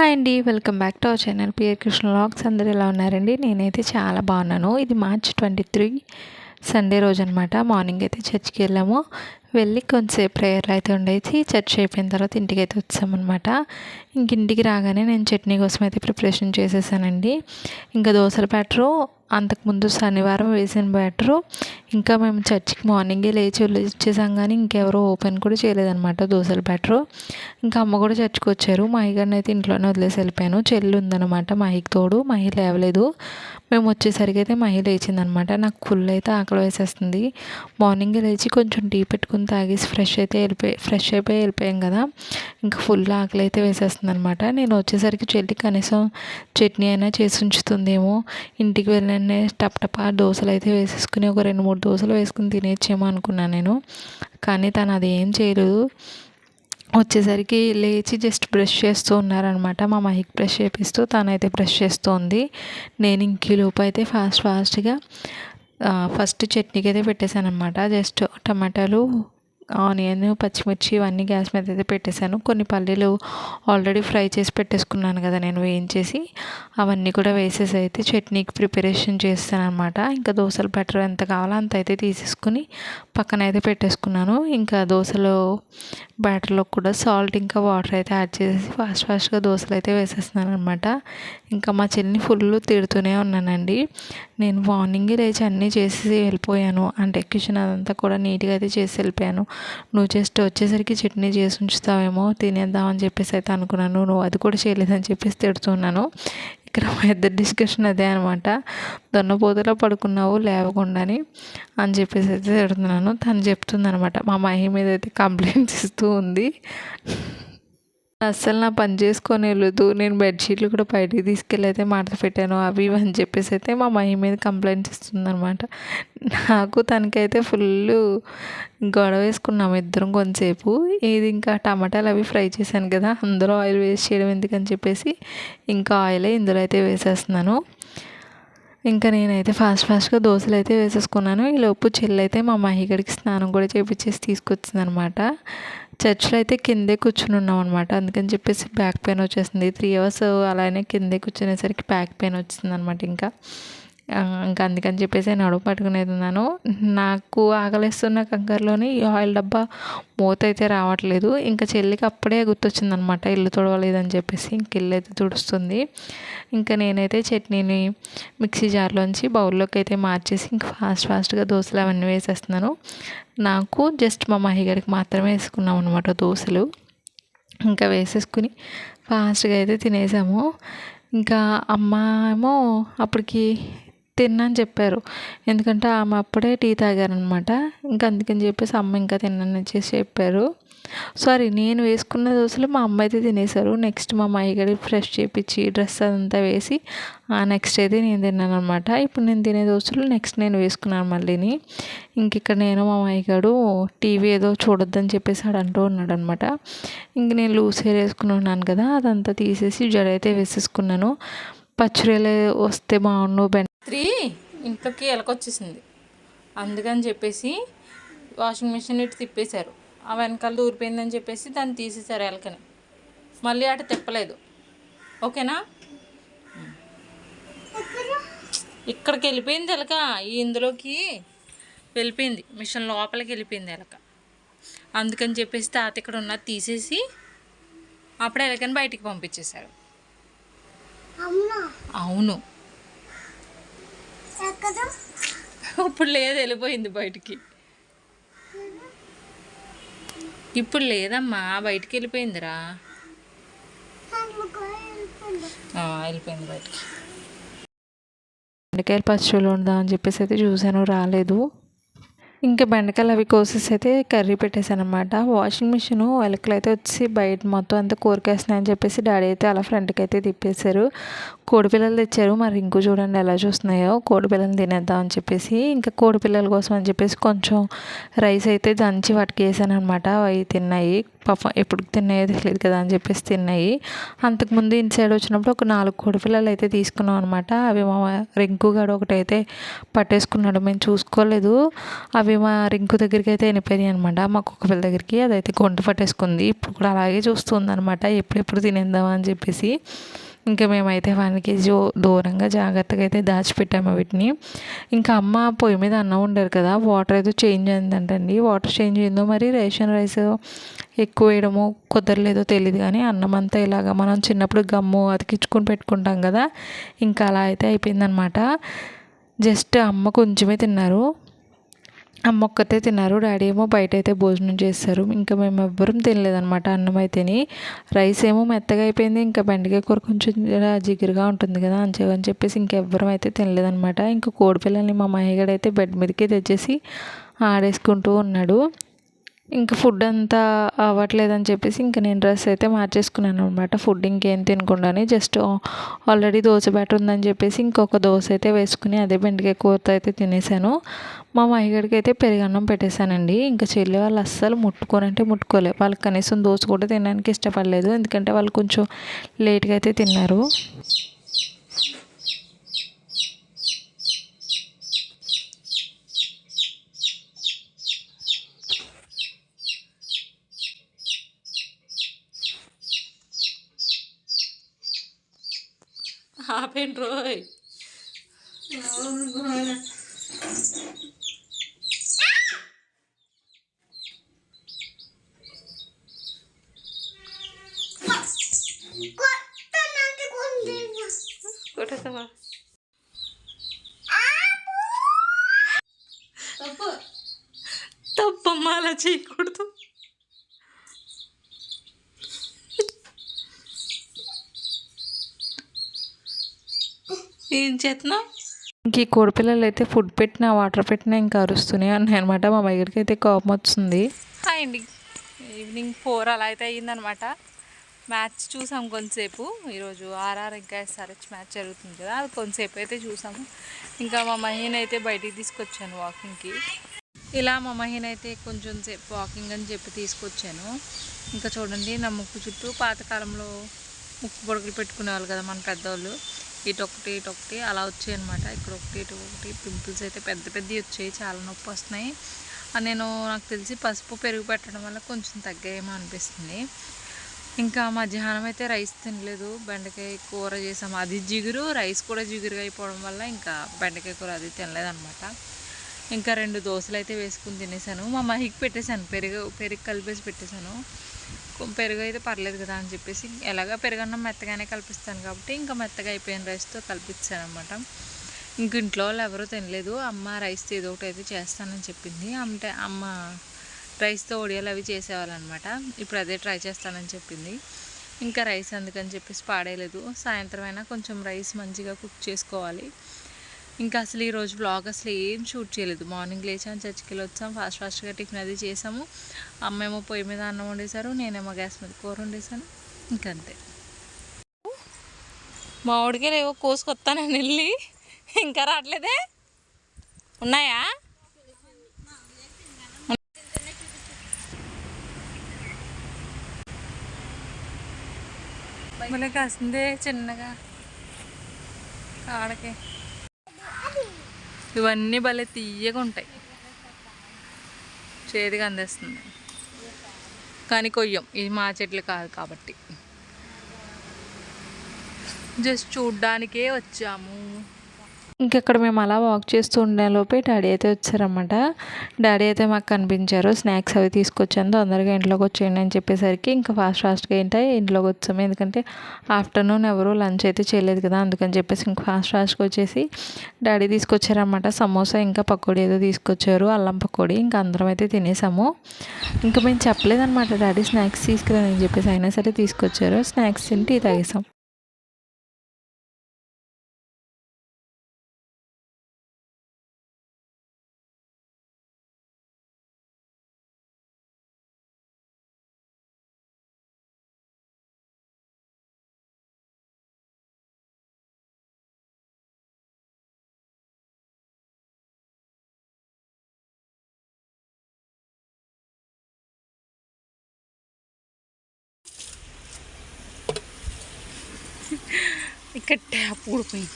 Hi అండి. Welcome back to our channel. PR Krishna lakhs అందరూ ఎలా ఉన్నారండి? నేనైతే చాలా బాగున్నాను. ఇది మార్చ్ ట్వంటీ త్రీ సండే రోజు అనమాట మార్నింగ్ అయితే చర్చ్కి వెళ్ళాము. వెళ్ళి కొంతసేపు ప్రేయర్లు అయితే ఉండేసి చర్చ్ అయిపోయిన తర్వాత ఇంటికి అయితే వచ్చామన్నమాట. ఇంక ఇంటికి రాగానే నేను చట్నీ కోసం అయితే ప్రిపరేషన్ చేసేసానండి. ఇంకా దోశల బ్యాటరు అంతకుముందు శనివారం వేసిన బ్యాటరు. ఇంకా మేము చర్చికి మార్నింగే లేచి వచ్చేసాం కానీ ఇంకెవరో ఓపెన్ కూడా చేయలేదన్నమాట దోశల బ్యాటరు. ఇంకా అమ్మ కూడా చర్చికి వచ్చారు. మా అయ్యగారిని అయితే ఇంట్లోనే వదిలేసి వెళ్ళిపోయాను. చెల్లి ఉందన్నమాట మా అయ్యకి తోడు. మా అయ్య లేవలేదు. మేము వచ్చేసరికి అయితే మా అయ్య లేచిందనమాట నాకు ఫుల్ అయితే ఆకలి వేసేస్తుంది. మార్నింగే లేచి కొంచెం టీ పెట్టుకుని తాగేసి ఫ్రెష్ అయితే వెళ్ళిపోయి ఫ్రెష్ అయిపోయి వెళ్ళిపోయాం కదా. ఇంకా ఫుల్ ఆకలి అయితే వేసేస్తుంది అనమాట నేను వచ్చేసరికి చెల్లి కనీసం చట్నీ అయినా చేసి ఉంచుతుందేమో. ఇంటికి వెళ్ళిన వెంటనే టప్ ఆ దోశలు అయితే వేసేసుకుని ఒక రెండు మూడు దోశలు వేసుకుని తినేచ్చేమో అనుకున్నాను నేను. కానీ తను అది ఏం చేయలేదు. వచ్చేసరికి లేచి జస్ట్ బ్రష్ చేస్తూ ఉన్నారనమాట. మా మైక్ బ్రష్ చేపిస్తూ తనైతే బ్రష్ చేస్తోంది నేను ఇంకీ లోపు అయితే ఫాస్ట్ ఫాస్ట్గా ఫస్ట్ చట్నీకి అయితే పెట్టేశాను అనమాట జస్ట్ టమాటాలు ఆనియన్ పచ్చిమిర్చి ఇవన్నీ గ్యాస్ మీద అయితే పెట్టేశాను. కొన్ని పల్లీలు ఆల్రెడీ ఫ్రై చేసి పెట్టేసుకున్నాను కదా నేను వేయించేసి. అవన్నీ కూడా వేసేసి అయితే చట్నీకి ప్రిపరేషన్ చేస్తాను అనమాట ఇంకా దోశలు బెటర్ ఎంత కావాలో అంత అయితే తీసేసుకుని పక్కన అయితే పెట్టేసుకున్నాను. ఇంకా దోశలు బ్యాటర్లో కూడా సాల్ట్ ఇంకా వాటర్ అయితే యాడ్ చేసేసి ఫాస్ట్ ఫాస్ట్గా దోశలు అయితే వేసేస్తున్నాను అనమాట ఇంకా మా చెల్లిని ఫుల్ తిడుతూనే ఉన్నానండి. నేను మార్నింగే లేచి అన్నీ చేసి వెళ్ళిపోయాను. అంటే కిచెన్ అదంతా కూడా నీట్గా అయితే చేసి వెళ్ళిపోయాను. నువ్వు జస్ట్ వచ్చేసరికి చట్నీ చేసి ఉంచుతావేమో తినేద్దామని చెప్పేసి అయితే అనుకున్నాను. నువ్వు అది కూడా చేయలేదని చెప్పేసి తిడుతున్నాను ఇక్కడ మా ఇద్దరు డిస్కషన్ అదే అనమాట దొన్నపోతలో పడుకున్నావు లేవకుండాని అని చెప్పేసి అయితే తిడుతున్నాను. తను చెప్తుంది అనమాట మా మహి మీద అయితే కంప్లైంట్స్ ఇస్తూ ఉంది. అస్సలు నా పని చేసుకొని వెళ్ళదు నేను బెడ్షీట్లు కూడా బయటికి తీసుకెళ్ళి అయితే మాట పెట్టాను అవి ఇవి అని చెప్పేసి అయితే మా మహి మీద కంప్లైంట్స్ ఇస్తుందనమాట నాకు తనకైతే ఫుల్ గొడవ వేసుకున్నాము ఇద్దరం కొంతసేపు. ఇది ఇంకా టమాటాలు అవి ఫ్రై చేశాను కదా అందులో ఆయిల్ వేస్ట్ చేయడం ఎందుకని చెప్పేసి ఇంకా ఆయిలే ఇందులో అయితే వేసేస్తున్నాను. ఇంకా నేనైతే ఫాస్ట్ ఫాస్ట్గా దోశలు అయితే వేసేసుకున్నాను. ఈలోపు చెల్లైతే మా మహిగడికి స్నానం కూడా చేపించేసి తీసుకొచ్చింది అనమాట చర్చ్లో అయితే కిందే కూర్చుని ఉన్నాం అనమాట అందుకని చెప్పేసి బ్యాక్ పెయిన్ వచ్చేసింది. త్రీ అవర్స్ అలానే కిందే కూర్చునేసరికి బ్యాక్ పెయిన్ వచ్చింది అనమాట ఇంకా. ఇంకా అందుకని చెప్పేసి నడుము పట్టుకునేది ఉన్నాను. నాకు ఆకలిస్తున్న కంగారులోని ఈ ఆయిల్ డబ్బా మూత అయితే రావట్లేదు. ఇంకా చెల్లికి అప్పుడే గుర్తొచ్చింది అనమాట ఇల్లు తుడవలేదని చెప్పేసి ఇంక ఇల్లు అయితే తుడుస్తుంది. ఇంకా నేనైతే చట్నీని మిక్సీ జార్లోంచి బౌల్లోకి అయితే మార్చేసి ఇంకా ఫాస్ట్ ఫాస్ట్గా దోశలు అవన్నీ వేసేస్తున్నాను. నాకు జస్ట్ మా మహిగడికి మాత్రమే వేసుకున్నాం అనమాట దోశలు. ఇంకా వేసేసుకుని ఫాస్ట్గా అయితే తినేసాము. ఇంకా అమ్మ ఏమో అప్పటికి తిన్నని చెప్పారు. ఎందుకంటే ఆమె అప్పుడే టీ తాగారనమాట. ఇంకా అందుకని చెప్పేసి అమ్మ ఇంకా తిన్నాను చేసి చెప్పారు. సారీ నేను వేసుకున్న దోశలు మా అమ్మ అయితే తినేశారు. నెక్స్ట్ మా అమ్మాయి ఫ్రెష్ చేపించి డ్రెస్ అదంతా వేసి ఆ నెక్స్ట్ అయితే నేను తిన్నాను అనమాట ఇప్పుడు నేను తినే దోశలు నెక్స్ట్ నేను వేసుకున్నాను మళ్ళీని. ఇంక ఇక్కడ నేను మా అమ్మాయిగాడు టీవీ ఏదో చూడొద్దని చెప్పేసి ఆడు అంటూ ఉన్నాడు అనమాట ఇంక నేను లూజ్ హెయిర్ వేసుకుని ఉన్నాను కదా అదంతా తీసేసి జడ అయితే వేసేసుకున్నాను పచ్చిరేలే వస్తే బాగుండు బెండ త్రీ ఇంట్లోకి ఎలకొచ్చేసింది. అందుకని చెప్పేసి వాషింగ్ మిషన్ ఇటు తిప్పేశారు. ఆ వెనకాల దూరిపోయిందని చెప్పేసి దాన్ని తీసేశారు ఎలకని. మళ్ళీ అటు తిప్పలేదు. ఓకేనా? ఇక్కడికి వెళ్ళిపోయింది ఎలక. ఇందులోకి వెళ్ళిపోయింది. మిషన్ లోపలికి వెళ్ళిపోయింది ఎలక. అందుకని చెప్పేసి తాత ఇక్కడ ఉన్నది తీసేసి అప్పుడు ఎలకని బయటికి పంపించేశారు. అవును. ఇప్పుడు లేదు వెళ్ళిపోయింది బయటికి. ఇప్పుడు లేదమ్మా బయటికి వెళ్ళిపోయిందిరా. వెళ్ళిపోయింది బయటికి. బెండకాయలు పచ్చళ్ళు ఉందా అని చెప్పేసి అయితే చూశాను రాలేదు. ఇంకా బెండకాయలు అవి కోసేసి అయితే కర్రీ పెట్టేశాను అనమాట వాషింగ్ మిషన్ ఎలకలు అయితే వచ్చి బయట మొత్తం అంతా కోరికేస్తున్నాయని చెప్పేసి డాడీ అయితే అలా ఫ్రంట్కి అయితే తిప్పేశారు. కోడిపిల్లలు తెచ్చారు. మరి ఇంకో చూడండి ఎలా చూస్తున్నాయో. కోడిపిల్లలు తినేద్దాం అని చెప్పేసి ఇంకా కోడిపిల్లల కోసం అని చెప్పేసి కొంచెం రైస్ అయితే దంచి వాటికి వేసాను అనమాట అవి తిన్నాయి. పాపం ఎప్పుడు తిన్నాయో తెలియదు కదా అని చెప్పేసి తిన్నాయి. అంతకుముందు ఇన్ సైడ్ వచ్చినప్పుడు ఒక నాలుగు కోడిపిల్లలు అయితే తీసుకున్నాం అనమాట అవి మా రింకు గడు ఒకటైతే పట్టేసుకున్నాడు. మేము చూసుకోలేదు. అవి మా రింకు దగ్గరికి అయితే వెళ్ళిపోయాయి అనమాట మా కుక్క పిల్ల దగ్గరికి అదైతే గుంట పట్టేసుకుంది. ఇప్పుడు కూడా అలాగే చూస్తుంది అనమాట ఎప్పుడెప్పుడు తినేద్దామా అని చెప్పేసి. ఇంకా మేమైతే వానికి జో దూరంగా జాగ్రత్తగా అయితే దాచిపెట్టాము వీటిని. ఇంకా అమ్మ పొయ్యి మీద అన్నం ఉండరు కదా వాటర్ అయితే చేంజ్ అయిందంటండి. వాటర్ చేంజ్ అయిందో మరి రేషన్ రైస్ ఎక్కువ వేయడమో కుదరలేదో తెలియదు కానీ అన్నం అంతా ఇలాగ మనం చిన్నప్పుడు గమ్ము అతికించుకొని పెట్టుకుంటాం కదా ఇంకా అలా అయితే అయిపోయిందనమాట జస్ట్ అమ్మ కొంచెమే తిన్నారు. అమ్మ ఒక్కతే తిన్నారు డాడీ ఏమో బయట అయితే భోజనం చేస్తారు. ఇంకా మేము ఎవ్వరం తినలేదనమాట అన్నం అయితేని రైస్ ఏమో మెత్తగా అయిపోయింది ఇంకా బెండకాయ కూర కొంచెం జిగురుగా ఉంటుంది కదా అని అని చెప్పేసి ఇంకెవ్వరం అయితే తినలేదనమాట ఇంకా కోడిపిల్లల్ని మా మహిగడ అయితే బెడ్ మీదకి తెచ్చేసి ఆడేసుకుంటూ ఉన్నాడు. ఇంకా ఫుడ్ అంతా అవ్వట్లేదని చెప్పేసి ఇంకా నేను డ్రెస్ అయితే మార్చేసుకున్నాను అనమాట ఫుడ్ ఇంకేం తినకుండానే జస్ట్ ఆల్రెడీ దోశ బ్యాటర్ ఉందని చెప్పేసి ఇంకొక దోశ అయితే వేసుకుని అదే బెండకాయ కూరతో అయితే తినేసాను. మా మహిగడికి అయితే పెరుగన్నం పెట్టేశానండి. ఇంకా చెల్లి వాళ్ళు అస్సలు ముట్టుకోనంటే ముట్టుకోలే. వాళ్ళకి కనీసం దోశ కూడా తినడానికి ఇష్టపడలేదు. ఎందుకంటే వాళ్ళు కొంచెం లేట్గా అయితే తిన్నారు. ఆపేండి రోయ్ అలా చేయకూడదు. ఏం చేస్తున్నావు? ఇంక ఈ కోడిపిల్లలు అయితే ఫుడ్ పెట్టినా వాటర్ పెట్టినా ఇంకా అరుస్తూనే ఉన్నాయి అనమాట మా దగ్గరికి అయితే కోపం వస్తుంది. హాయ్ అండి ఈవినింగ్ ఫోర్ అలా అయితే అయ్యిందనమాట మ్యాచ్ చూసాం కొంతసేపు. ఈరోజు ఆర్ఆర్ ఇంకా ఎస్ఆర్హెచ్ మ్యాచ్ జరుగుతుంది కదా అది కొంతసేపు అయితే చూసాము. ఇంకా మా మహిన్ అయితే బయటికి తీసుకొచ్చాను వాకింగ్కి ఇలా మా మహిన్ అయితే కొంచెం సేపు వాకింగ్ అని చెప్పి తీసుకొచ్చాను. ఇంకా చూడండి నా ముక్కు చుట్టూ పాతకాలంలో ముక్కు పొడుగులు పెట్టుకునేవాళ్ళు కదా మన పెద్దవాళ్ళు ఇటు ఒకటి ఇటు ఒకటి అలా వచ్చాయి అనమాట ఇక్కడ ఒకటి ఇటు ఒకటి పింపుల్స్ అయితే పెద్ద పెద్దవి వచ్చాయి చాలా నొప్పి వస్తున్నాయి. నేను నాకు తెలిసి పసుపు పెరుగు పెట్టడం వల్ల కొంచెం తగ్గాయేమో అనిపిస్తుంది. ఇంకా మధ్యాహ్నం అయితే రైస్ తినలేదు. బెండకాయ కూర చేసాము. అది జిగురు రైస్ కూడా జిగురుగా అయిపోవడం వల్ల ఇంకా బెండకాయ కూర అది తినలేదన్నమాట. ఇంకా రెండు దోశలు అయితే వేసుకుని తినేసాను. మా మహికి పెట్టేశాను. పెరుగు పెరుగు కలిపేసి పెట్టేశాను. పెరుగు అయితే పర్లేదు కదా అని చెప్పేసి ఎలాగ పెరుగన్నం మెత్తగానే కల్పిస్తాను కాబట్టి ఇంకా మెత్తగా అయిపోయిన రైస్తో కల్పించాను అనమాట ఇంక ఇంట్లో వాళ్ళు ఎవరూ తినలేదు. అమ్మ రైస్ ఏదో ఒకటి అయితే చేస్తానని చెప్పింది. అంటే అమ్మ రైస్తో ఒడియాలు అవి చేసేవాళ్ళనమాట ఇప్పుడు అదే ట్రై చేస్తానని చెప్పింది. ఇంకా రైస్ అందుకని చెప్పేసి పాడేయలేదు. సాయంత్రం అయినా కొంచెం రైస్ మంచిగా కుక్ చేసుకోవాలి. ఇంకా అసలు ఈరోజు బ్లాగ్ అసలు ఏం షూట్ చేయలేదు. మార్నింగ్ లేచాం చర్చికి వెళ్ళి వచ్చాం. ఫాస్ట్ ఫాస్ట్గా టిఫిన్ అది చేసాము. అమ్మేమో పొయ్యి మీద అన్నం వండేశారు. నేనేమో గ్యాస్ మీద కూర వండేశాను. ఇంకంతే. మామిడికాయలు ఏవో కోసుకొస్తానని వెళ్ళి ఇంకా రావట్లేదే? ఉన్నాయా? మళ్ళీ కాసిందే చిన్నగా. కాడకే. ఇవన్నీ భలే తీయగా ఉంటాయి. చేతిగా అందేస్తుంది. కానీ కొయ్యం ఇది మా చెట్లు కాదు కాబట్టి. జస్ట్ చూడ్డానికే వచ్చాము. ఇంకక్కడ మేము అలా వాక్ చేస్తూ ఉండేలోపే డాడీ అయితే వచ్చారన్నమాట. డాడీ అయితే మాకు కనిపించారు స్నాక్స్ అవి తీసుకొచ్చాను తొందరగా ఇంట్లోకి వచ్చేయండి అని చెప్పేసరికి ఇంకా ఫాస్ట్ ఫాస్ట్గా ఏంటంటే ఇంట్లోకి వచ్చాము. ఎందుకంటే ఆఫ్టర్నూన్ ఎవరు లంచ్ అయితే చేయలేదు కదా అందుకని చెప్పేసి ఇంకా ఫాస్ట్ ఫాస్ట్గా వచ్చేసి డాడీ తీసుకొచ్చారన్నమాట. సమోసా ఇంకా పకోడీ ఏదో తీసుకొచ్చారు అల్లం పకోడీ ఇంకా అందరం అయితే తినేసాము. ఇంకా మేము చెప్పలేదన్నమాట డాడీ స్నాక్స్ తీసుకురాని చెప్పేసి అయినా సరే తీసుకొచ్చారు స్నాక్స్ తింటే తాగేసాం. इकट्ठा पूड़ पई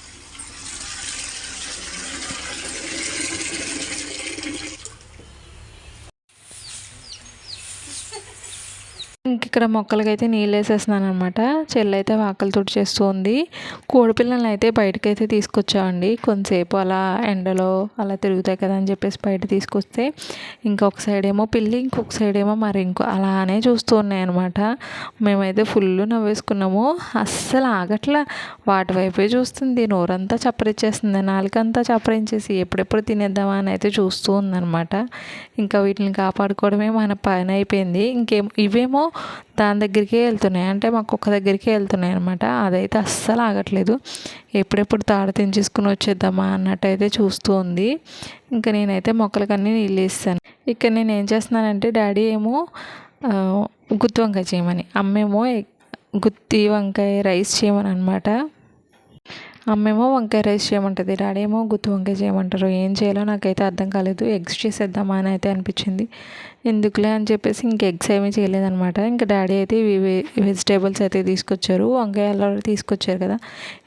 ఇక్కడ మొక్కలకైతే నీళ్ళు వేసేస్తున్నాను అనమాట చెల్లైతే అయితే వాకలు తుడిచేస్తూ ఉంది. కోడిపిల్లల్ని అయితే బయటకైతే తీసుకొచ్చామండి. కొంతసేపు అలా ఎండలో అలా తిరుగుతాయి కదా అని చెప్పేసి బయట తీసుకొస్తే ఇంకొక సైడ్ ఏమో పిల్లి ఇంకొక సైడ్ ఏమో మరి ఇంకో అలానే చూస్తూ ఉన్నాయి అనమాట మేమైతే ఫుల్ నవ్వేసుకున్నాము. అస్సలు ఆగట్లా. వాటి వైపే చూస్తుంది. నోరంతా చప్పరిచ్చేస్తుంది. నాలుకంతా చప్పరించేసి ఎప్పుడెప్పుడు తినేద్దామా అని అయితే చూస్తూ ఉందన్నమాట. ఇంకా వీటిని కాపాడుకోవడమే మన పని అయిపోయింది. ఇంకేం ఇవేమో దాని దగ్గరికే వెళ్తున్నాయి. అంటే మాకు ఒక్క దగ్గరికే వెళ్తున్నాయి అనమాట అదైతే అస్సలు ఆగట్లేదు. ఎప్పుడెప్పుడు తాడు తెంచేసుకుని వచ్చేద్దామా అన్నట్టు అయితే చూస్తూ ఉంది. ఇంకా నేనైతే మొక్కలకన్నీ నీళ్ళు వేస్తాను. ఇక్కడ నేను ఏం చేస్తున్నానంటే డాడీ ఏమో గుత్తి వంకాయ చేయమని. అమ్మేమో గుత్తి వంకాయ రైస్ చేయమని అనమాట అమ్మేమో వంకాయ రైస్ చేయమంటుంది డాడీ ఏమో గుత్తి వంకాయ చేయమంటారు. ఏం చేయాలో నాకైతే అర్థం కాలేదు. ఎగ్స్ చేసేద్దామా అని అయితే అనిపించింది. ఎందుకులే అని చెప్పేసి ఇంక ఎగ్స్ ఏమీ చేయలేదనమాట ఇంకా డాడీ అయితే వెజిటేబుల్స్ అయితే తీసుకొచ్చారు. వంకాయ ఆల్రెడీ తీసుకొచ్చారు కదా.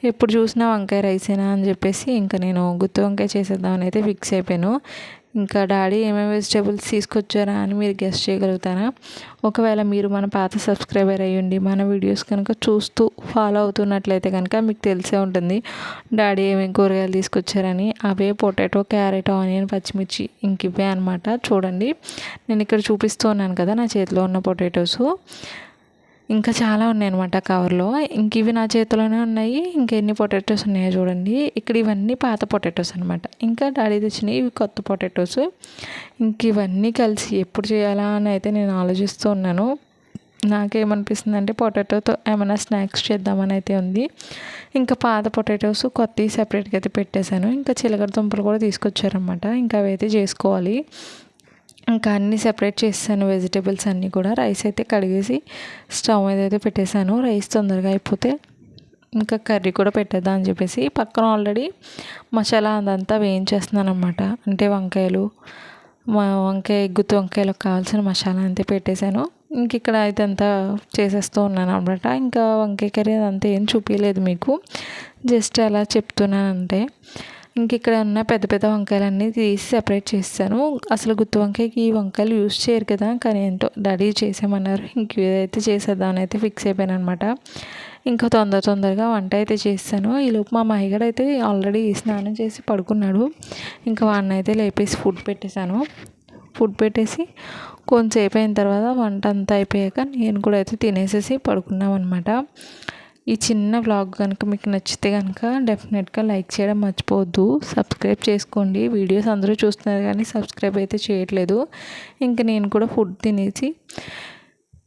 ఎప్పుడు చూసినా వంకాయ రైసేనా అని చెప్పేసి ఇంకా నేను గుత్తి వంకాయ చేసేద్దామని అయితే ఫిక్స్ అయిపోయాను. ఇంకా డాడీ ఏమేమి వెజిటేబుల్స్ తీసుకొచ్చారా అని మీరు గెస్ట్ చేయగలుగుతారా? ఒకవేళ మీరు మన పాత సబ్స్క్రైబర్ అయ్యండి మన వీడియోస్ కనుక చూస్తూ ఫాలో అవుతున్నట్లయితే కనుక మీకు తెలిసే ఉంటుంది. డాడీ ఏమేమి కూరగాయలు తీసుకొచ్చారని అవే పొటాటో క్యారెట్ ఆనియన్ పచ్చిమిర్చి ఇంక ఇవే అనమాట చూడండి. నేను ఇక్కడ చూపిస్తూ ఉన్నాను కదా నా చేతిలో ఉన్న పొటాటోస్. ఇంకా చాలా ఉన్నాయి అనమాట కవర్లో. ఇంక ఇవి నా చేతిలోనే ఉన్నాయి. ఇంకా ఎన్ని పొటాటోస్ ఉన్నాయో చూడండి. ఇక్కడ ఇవన్నీ పాత పొటాటోస్ అనమాట ఇంకా డాడీ తెచ్చినవి ఇవి కొత్త పొటాటోస్. ఇంక ఇవన్నీ కలిసి ఎప్పుడు చేయాలా అని అయితే నేను ఆలోచిస్తూ ఉన్నాను. నాకేమనిపిస్తుంది అంటే పొటాటోతో ఏమైనా స్నాక్స్ చేద్దామని అయితే ఉంది. ఇంకా పాత పొటాటోస్ కొత్తవి సెపరేట్గా అయితే పెట్టేశాను. ఇంకా చిలకడ దుంపలు కూడా తీసుకొచ్చారనమాట ఇంకా అవి అయితే చేసుకోవాలి. ఇంకా అన్నీ సెపరేట్ చేసాను వెజిటేబుల్స్ అన్నీ కూడా రైస్ అయితే కడిగేసి స్టవ్ మీద అయితే పెట్టేశాను రైస్ తొందరగా అయిపోతే ఇంకా కర్రీ కూడా పెట్టేద్దాం అని చెప్పేసి పక్కన ఆల్రెడీ మసాలా అదంతా వేయించేస్తున్నాను అనమాట అంటే వంకాయలు మా వంకాయ గుత్తి వంకాయలకు కావాల్సిన మసాలా అంతే పెట్టేశాను ఇంక ఇక్కడ అయితే అంతా చేసేస్తూ ఉన్నాను అనమాట ఇంకా వంకాయ కర్రీ అదంతా ఏం చూపించలేదు మీకు. జస్ట్ అలా చెప్తున్నాను అంటే ఇంక ఇక్కడ ఉన్న పెద్ద పెద్ద వంకాయలన్నీ తీసి సెపరేట్ చేస్తాను. అసలు గుత్తి వంకాయకి ఈ వంకాయలు యూస్ చేయరు కదా కానీ ఏంటో డాడీ చేసామన్నారు ఇంక ఇదైతే చేసేద్దామని అయితే ఫిక్స్ అయిపోయాను అనమాట ఇంకా తొందర తొందరగా వంట అయితే చేస్తాను. ఈలోపు మా మహిగడు అయితే ఆల్రెడీ స్నానం చేసి పడుకున్నాడు. ఇంకా వాడిని అయితే లేపేసి ఫుడ్ పెట్టేశాను. ఫుడ్ పెట్టేసి కొంతసేపు అయిన తర్వాత వంట అంతా అయిపోయాక నేను కూడా అయితే తినేసేసి పడుకున్నాం అనమాట ఈ చిన్న వ్లాగ్ కనుక మీకు నచ్చితే కనుక డెఫినెట్గా లైక్ చేయడం మర్చిపోవద్దు. సబ్స్క్రైబ్ చేసుకోండి. వీడియోస్ అందరూ చూస్తున్నారు కానీ సబ్స్క్రైబ్ అయితే చేయట్లేదు. ఇంకా నేను కూడా ఫుడ్ తినేసి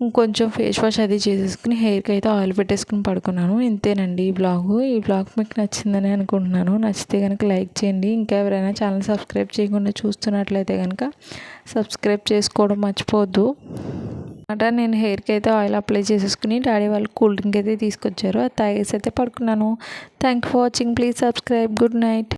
ఇంకొంచెం ఫేస్ వాష్ అది చేసేసుకుని హెయిర్కి అయితే ఆయిల్ పెట్టేసుకుని పడుకున్నాను. ఇంతేనండి ఈ బ్లాగు ఈ బ్లాగ్ మీకు నచ్చిందని అనుకుంటున్నాను. నచ్చితే కనుక లైక్ చేయండి. ఇంకా ఎవరైనా ఛానల్ సబ్స్క్రైబ్ చేయకుండా చూస్తున్నట్లయితే కనుక సబ్స్క్రైబ్ చేసుకోవడం మర్చిపోవద్దు. అనమాట. నేను హెయిర్కి అయితే ఆయిల్ అప్లై చేసేసుకుని డాడీ వాళ్ళు కూల్ డ్రింక్ అయితే తీసుకొచ్చారు. అది తాగేసి అయితే పడుకున్నాను. Thank for watching. Please subscribe. Good night.